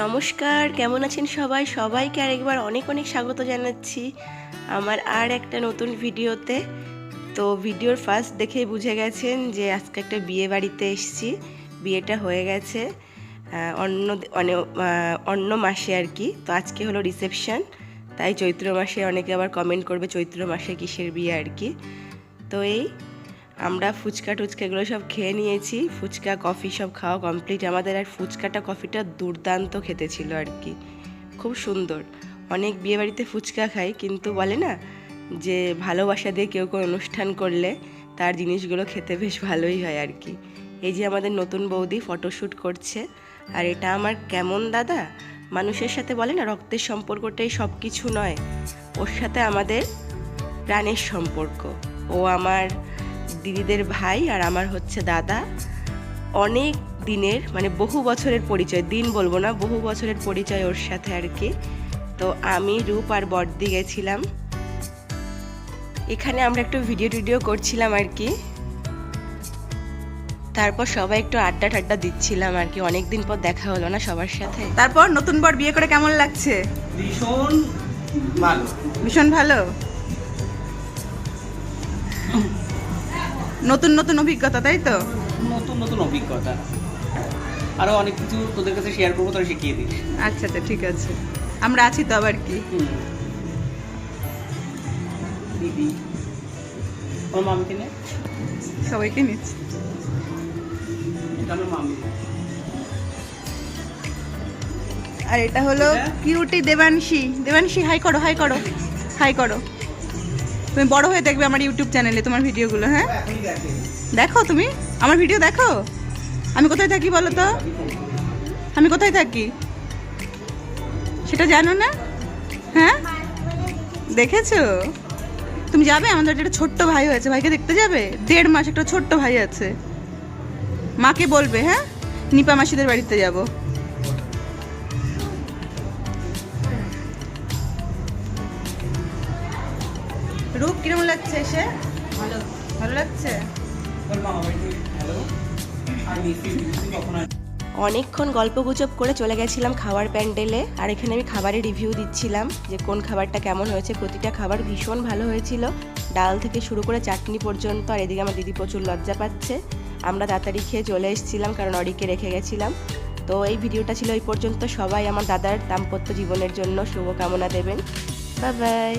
নমস্কার, কেমন আছেন সবাই? সবাইকে আরেকবার অনেক অনেক স্বাগত জানাচ্ছি আমার আর একটা নতুন ভিডিওতে। তো ভিডিওর ফার্স্ট দেখেই বুঝে গেছেন যে আজকে একটা বিয়ে বাড়িতে এসেছি। বিয়েটা হয়ে গেছে অন্য অনে অন্য মাসে আর কি। তো আজকে হলো রিসেপশন তাই চৈত্র মাসে অনেকে আবার কমেন্ট করবে চৈত্র মাসে কিসের বিয়ে আর কি। তো এই আমরা ফুচকা টুচকা এগুলো সব খেয়ে নিয়েছি। ফুচকা, কফি সব খাওয়া কমপ্লিট আমাদের আর ফুচকাটা, কফিটা দুর্দান্ত খেতে ছিল আর কি। খুব সুন্দর। অনেক বিয়েবাড়িতে ফুচকা খাই, কিন্তু বলে না যে ভালোবাসা দিয়ে কেউ কোনো অনুষ্ঠান করলে তার জিনিসগুলো খেতে বেশ ভালোই হয় আর কি। এই যে আমাদের নতুন বৌদি ফটোশ্যুট করছে, আর এটা আমার কেমন দাদা? মানুষের সাথে বলে না, রক্তের সম্পর্কটাই সব কিছু নয়। ওর সাথে আমাদের প্রাণের সম্পর্ক। ও আমার দিদিদের ভাই আর আমার হচ্ছে দাদা। অনেক দিনের মানে বহু বছরের পরিচয় দিন বলব না বহু বছরের পরিচয় ওর সাথে আর কি। তো আমি রূপ আর বর্দি গেছিলাম। এখানে আমরা একটু ভিডিও টিডিও করছিলাম আর কি। তারপর সবাই একটু আড্ডা টাড্ডা দিচ্ছিলাম আর কি। অনেক দিন পর দেখা হলো না সবার সাথে। তারপর নতুন বর বিয়ে করে কেমন লাগছে? ভীষণ ভালো। ভীষণ ভালো? নতুন নতুন অভিজ্ঞতা তাই তো? নতুন নতুন অভিজ্ঞতা। আরও অনেক কিছু তোদের কাছে শেয়ার করব তোরা শিখিয়ে দিস। আচ্ছা আচ্ছা ঠিক আছে। আমরা আছি তো আবার কি? দিদি। ওর মামিকে নে। সবাইকে নিচ্ছি। এটা আমার মামি। আর এটা হলো? কিউটি দেবাংশী। দেবাংশী হাই করো হাই করো হাই করো। তুমি বড় হয়ে দেখবে আমার ইউটিউব চ্যানেলে তোমার ভিডিওগুলো হ্যাঁ? দেখো তুমি? আমার ভিডিও দেখো? আমি কোথায় থাকি বলো তো? আমি কোথায় থাকি? সেটা জানো না? হ্যাঁ? দেখেছ? তুমি যাবে? আমাদের একটা ছোট্ট ভাই হয়েছে। ভাইকে দেখতে যাবে? দেড় মাস একটা ছোট্ট ভাই আছে। মাকে বলবে হ্যাঁ? নিপা মাসিদের বাড়িতে যাব। কীরকম লাগছে এসে? ভালো। ভালো লাগছে? অনেকক্ষণ গল্পগুজব করে চলে গেছিলাম খাবার প্যান্ডেলে আর এখানে আমি খাবারের রিভিউ দিচ্ছিলাম যে কোন খাবারটা কেমন হয়েছে। প্রতিটা খাবার ভীষণ ভালো হয়েছিল। ডাল থেকে শুরু করে চাটনি পর্যন্ত আর এদিকে আমার দিদি প্রচুর লজ্জা পাচ্ছে। আমরা তাড়াতাড়ি খেয়ে চলে এসেছিলাম কারণ অরিকে রেখে গেছিলাম। তো এই ভিডিওটা ছিল এই পর্যন্ত। সবাই আমার দাদার দাম্পত্য জীবনের জন্য শুভকামনা দেবেন। Bye bye